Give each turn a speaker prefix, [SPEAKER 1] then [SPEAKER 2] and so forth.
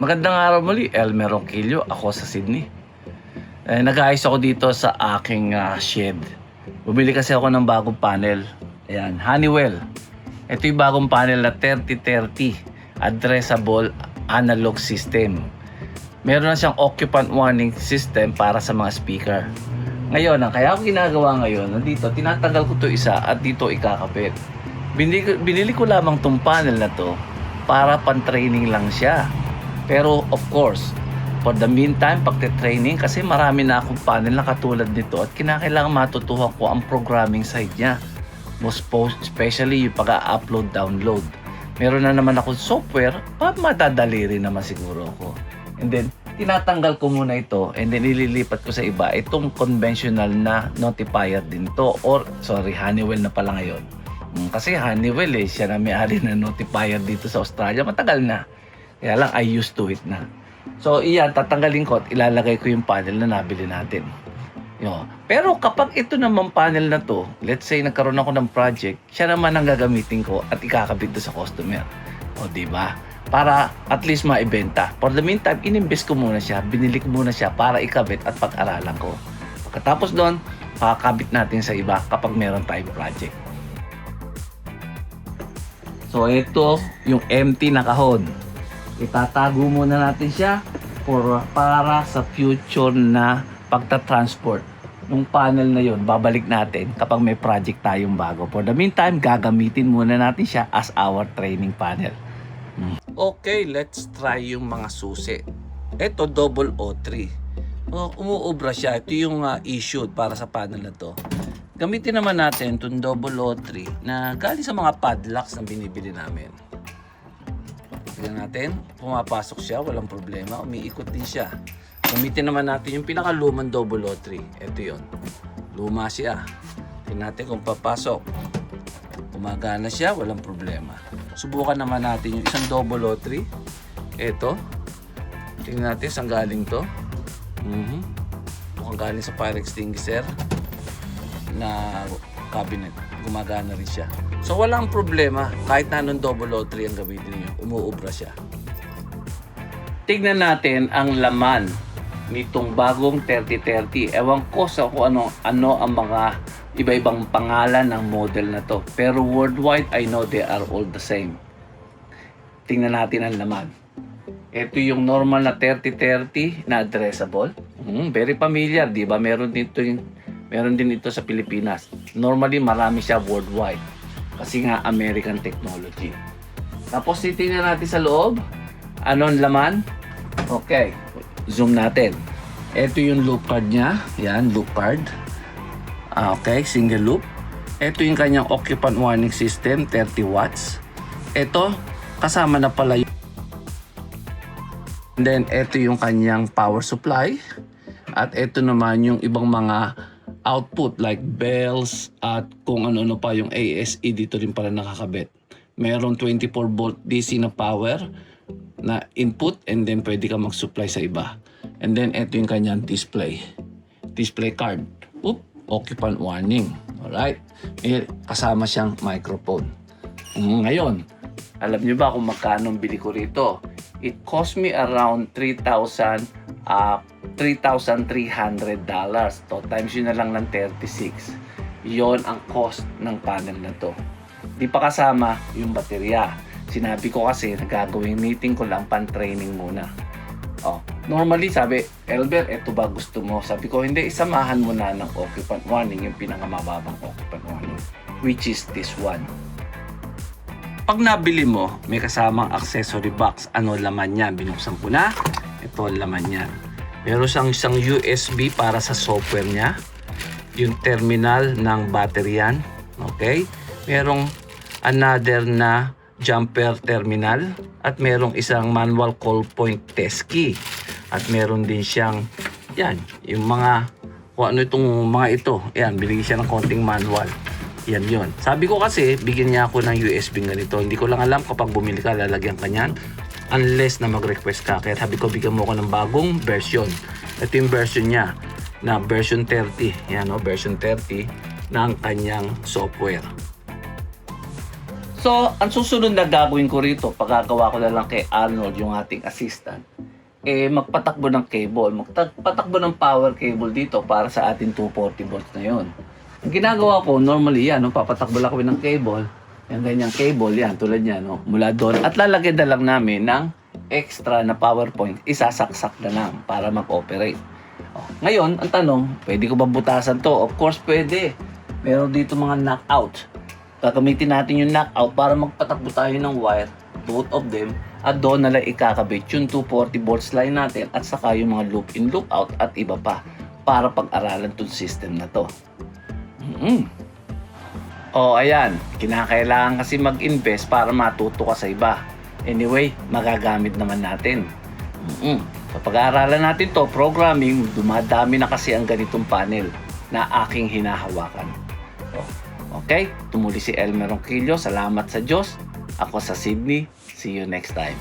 [SPEAKER 1] Magandang araw muli, Elmer Ronquillo. Ako sa Sydney. Eh, nag-ayos ako dito sa aking ah, shed. Bumili kasi ako ng bagong panel. Ayan, Honeywell. Ito yung bagong panel na 3030 addressable analog system. Meron na siyang occupant warning system para sa mga speaker. Ngayon, ang kaya ako ginagawa ngayon, nandito, tinatanggal ko to isa at dito ikakapit. Binili, ko- binili ko lamang tong panel na to para pan-training lang siya. Pero of course, for the meantime, pagte-training, kasi marami na akong panel na katulad nito at kinakailangan matutuhan ko ang programming side niya. Most post, especially yung pag-upload, download. Meron na naman akong software, pa madadali rin naman siguro ako. And then, tinatanggal ko muna ito and then ililipat ko sa iba. Itong conventional na notifier din to or sorry, Honeywell na pala ngayon. Mm, Kasi Honeywell eh, siya na may-ari na notifier dito sa Australia. Matagal na. Kaya lang, I used to it na. So, iyan, tatanggalin ko at ilalagay ko yung panel na nabili natin. Yo. Pero kapag ito naman panel na to, let's say nagkaroon ako ng project, siya naman ang gagamitin ko at ikakabit sa customer. O, di ba? Para at least maibenta. For the meantime, inimbest ko muna siya, binili ko muna siya para ikabit at pag-aralan ko. Pagkatapos doon, pakakabit natin sa iba kapag meron tayong project. So ito yung empty na kahon. Itatago muna natin siya for para sa future na pagta-transport ng panel na yon babalik natin kapag may project tayong bago. For the meantime, gagamitin muna natin siya as our training panel. Hmm. Okay, let's try yung mga susi. Ito, double O3. Oh, umuubra siya. Ito yung ah, issued para sa panel na to. Gamitin naman natin itong double O3 na galing sa mga padlocks na binibili namin. Tignan natin, pumapasok siya, walang problema, umiikot din siya. Gamitin naman natin yung pinakalumang double O3. Ito yon. Luma siya. Tingnan natin kung papasok. Gumagana siya, walang problema. Subukan naman natin yung isang double O3. Ito. Tingnan natin saan galing to. Mhm. Mukhang galing sa fire extinguisher na cabinet. Gumagana rin siya. So walang problema kahit na anong double O3 ang gamitin niyo, umuubra siya. Tignan natin ang laman nitong bagong 3030. Ewan ko sa kung ano, ano ang mga iba-ibang pangalan ng model na to. Pero worldwide, I know they are all the same. Tingnan natin ang laman. Ito yung normal na 3030 na addressable. Hmm, very familiar, di ba? Meron dito yung meron din ito sa Pilipinas. Normally, marami siya worldwide. Kasi nga American technology. Tapos titingnan natin sa loob. Anong laman? Okay. Zoom natin. Ito yung loop card niya. Yan, loop card. Ah, Okay, single loop. Ito yung kanyang occupant warning system, 30 watts. Ito, kasama na pala yung And then, ito yung kanyang power supply. At ito naman yung ibang mga output like bells at kung ano-ano pa yung ASE dito rin pala nakakabit. Meron 24 volt DC na power na input and then pwede ka mag-supply sa iba. And then, ito yung kanyang display. Display card. Oop, occupant warning. Alright? May kasama siyang microphone. Mm, Ngayon, alam niyo ba kung magkano bili ko rito? It cost me around 3,000 uh, $3,300 dollars. To times yun na lang ng 36. Yon ang cost ng panel na to. Di pa kasama yung baterya. Sinabi ko kasi nagagawing meeting ko lang pan-training muna. Oh, normally sabi, Elber, eto ba gusto mo? Sabi ko, hindi, isamahan mo na ng occupant warning, yung pinangamababang occupant warning, which is this one. Pag nabili mo, may kasamang accessory box. Ano laman niya? Binuksan ko na. Ito laman niya. Meron siyang isang USB para sa software niya. Yung terminal ng battery yan. Okay? Merong another na jumper terminal at merong isang manual call point test key. At meron din siyang yan, yung mga kung ano itong mga ito. Yan, binigyan siya ng konting manual. Yan yon. Sabi ko kasi, bigyan niya ako ng USB ganito. Hindi ko lang alam kapag bumili ka, lalagyan ka niyan. Unless na mag-request ka. Kaya sabi ko, bigyan mo ako ng bagong version. Ito yung version niya na version 30. Yan o, version 30 ng kanyang software. So, ang susunod na gagawin ko rito, pagkagawa ko na lang kay Arnold, yung ating assistant, eh, magpatakbo ng cable, magpatakbo ng power cable dito para sa ating 240 volts na yon. Ang ginagawa ko, normally yan, no, papatakbo lang kami ng cable, yung ganyang cable, yan, tulad yan, no, mula doon, at lalagyan na lang namin ng extra na power point, isasaksak na lang para mag-operate. Oh, ngayon, ang tanong, pwede ko ba butasan to? Of course, pwede. Meron dito mga knockout. Gagamitin natin yung knockout para magpatakbo tayo ng wire, both of them, at doon na lang ikakabit yung 240 volts line natin at saka yung mga loop in, loop out at iba pa para pag-aralan tong system na to. Mm Oh, ayan. Kinakailangan kasi mag-invest para matuto ka sa iba. Anyway, magagamit naman natin. mm Sa pag-aaralan natin to, programming, dumadami na kasi ang ganitong panel na aking hinahawakan. Okay, tumuli si Elmer Ronquillo. Salamat sa Diyos. Ako sa Sydney. See you next time.